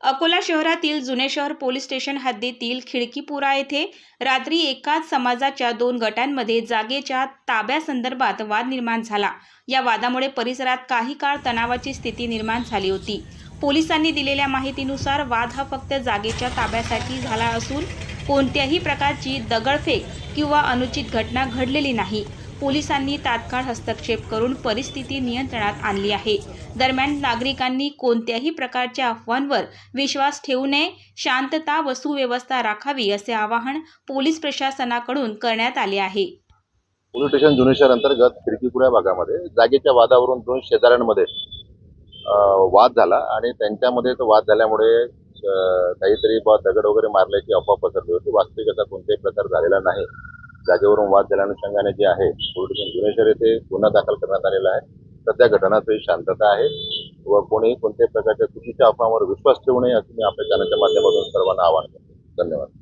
अकोला शहरातील जुने शहर पोलीस स्टेशन हद्दीतील खिडकीपुरा येथे रात्री एकाच समाजाच्या दोन गटांमध्ये जागेच्या ताब्यासंदर्भात वाद निर्माण झाला. या वादामुळे परिसरात काही काळ तणावाची स्थिती निर्माण झाली होती. पोलिसांनी दिलेल्या माहितीनुसार वाद हा फक्त जागेच्या ताब्यासाठी झाला असून कोणत्याही प्रकारची दगडफेक किंवा अनुचित घटना घडलेली नाही. पोलिसांनी तात्काळ हस्तक्षेप करून परिस्थिती नियंत्रणात आणली आहे. दरम्यान नागरिकांनी कोणत्याही प्रकारच्या अफवांवर विश्वास ठेवू नये शांतता व सुव्यवस्था राखावी असे आवाहन पोलीस प्रशासनाकडून करण्यात आले आहे. पोलीस स्टेशन जुने शहर अंतर्गत खिडकीपुरा भागामध्ये जागेच्या वादावरून दोन शेजाऱ्यांमध्ये वाद झाला आणि त्यांच्यामध्ये तो वाद झाल्यामुळे काहीतरी दगड वगैरे मारल्याची अफवा पसरली होती. वास्तविक असा कोणत्याही प्रकार झालेला नाही. जागेवरून वाद झाल्या अनुषंगाने जे आहे पोलीस भुवनेश्वर येथे गुन्हा दाखल करण्यात आलेला आहे. सध्या घटनास्थळी शांतता आहे व कोणीही कोणत्याही प्रकारच्या चुकीच्या अफवांवर विश्वास ठेवू नये असं मी आपल्या चॅनलच्या माध्यमातून सर्वांना आवाहन करतो. धन्यवाद.